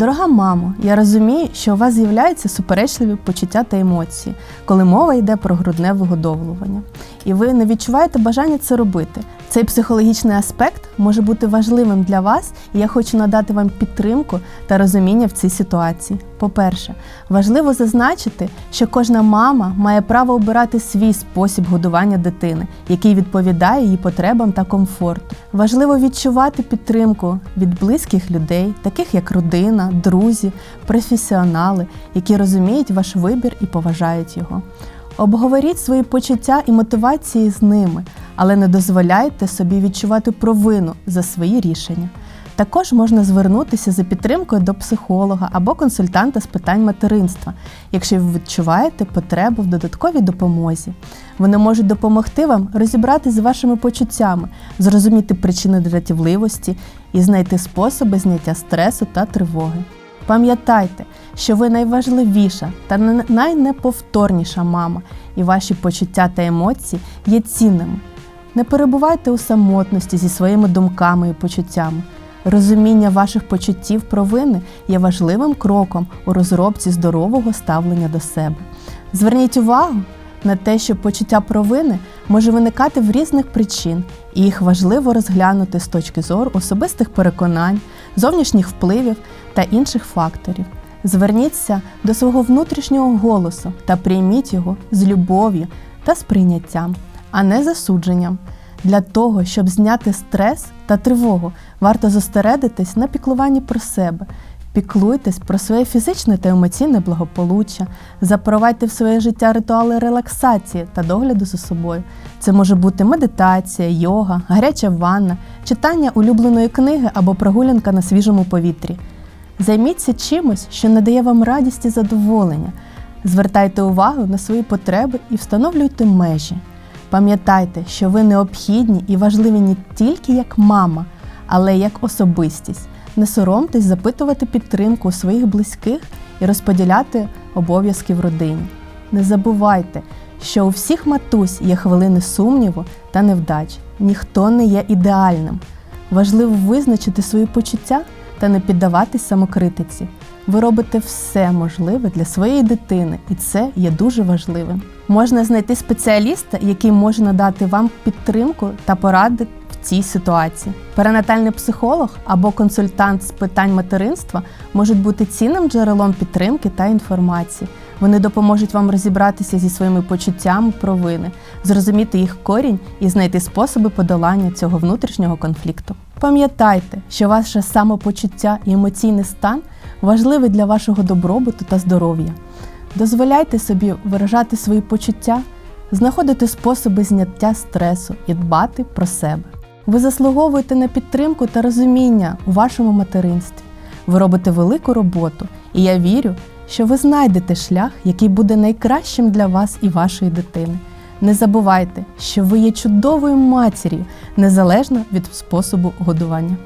Дорога мамо, я розумію, що у вас з'являються суперечливі почуття та емоції, коли мова йде про грудне вигодовлювання. І ви не відчуваєте бажання це робити. Цей психологічний аспект може бути важливим для вас, і я хочу надати вам підтримку та розуміння в цій ситуації. По-перше, важливо зазначити, що кожна мама має право обирати свій спосіб годування дитини, який відповідає її потребам та комфорту. Важливо відчувати підтримку від близьких людей, таких як родина, друзі, професіонали, які розуміють ваш вибір і поважають його. Обговоріть свої почуття і мотивації з ними, але не дозволяйте собі відчувати провину за свої рішення. Також можна звернутися за підтримкою до психолога або консультанта з питань материнства, якщо ви відчуваєте потребу в додатковій допомозі. Вони можуть допомогти вам розібратися з вашими почуттями, зрозуміти причини дратівливості і знайти способи зняття стресу та тривоги. Пам'ятайте, що ви найважливіша та найнеповторніша мама, і ваші почуття та емоції є цінними. Не перебувайте у самотності зі своїми думками і почуттями. Розуміння ваших почуттів провини є важливим кроком у розробці здорового ставлення до себе. Зверніть увагу на те, що почуття провини може виникати в різних причин, і їх важливо розглянути з точки зору особистих переконань, зовнішніх впливів та інших факторів. Зверніться до свого внутрішнього голосу та прийміть його з любов'ю та сприйняттям, а не засудженням. Для того, щоб зняти стрес та тривогу, варто зосередитись на піклуванні про себе. Піклуйтесь про своє фізичне та емоційне благополуччя, запровадьте в своє життя ритуали релаксації та догляду за собою. Це може бути медитація, йога, гаряча ванна, читання улюбленої книги або прогулянка на свіжому повітрі. Займіться чимось, що надає вам радість і задоволення. Звертайте увагу на свої потреби і встановлюйте межі. Пам'ятайте, що ви необхідні і важливі не тільки як мама, але й як особистість. Не соромтесь запитувати підтримку у своїх близьких і розподіляти обов'язки в родині. Не забувайте, що у всіх матусь є хвилини сумніву та невдач. Ніхто не є ідеальним. Важливо визначити свої почуття та не піддаватись самокритиці. Ви робите все можливе для своєї дитини, і це є дуже важливим. Можна знайти спеціаліста, який може надати вам підтримку та поради в цій ситуації. Перинатальний психолог або консультант з питань материнства можуть бути цінним джерелом підтримки та інформації. Вони допоможуть вам розібратися зі своїми почуттями провини, зрозуміти їх корінь і знайти способи подолання цього внутрішнього конфлікту. Пам'ятайте, що ваше самопочуття і емоційний стан важливий для вашого добробуту та здоров'я. Дозволяйте собі виражати свої почуття, знаходити способи зняття стресу і дбати про себе. Ви заслуговуєте на підтримку та розуміння у вашому материнстві. Ви робите велику роботу, і я вірю, що ви знайдете шлях, який буде найкращим для вас і вашої дитини. Не забувайте, що ви є чудовою матір'ю, незалежно від способу годування.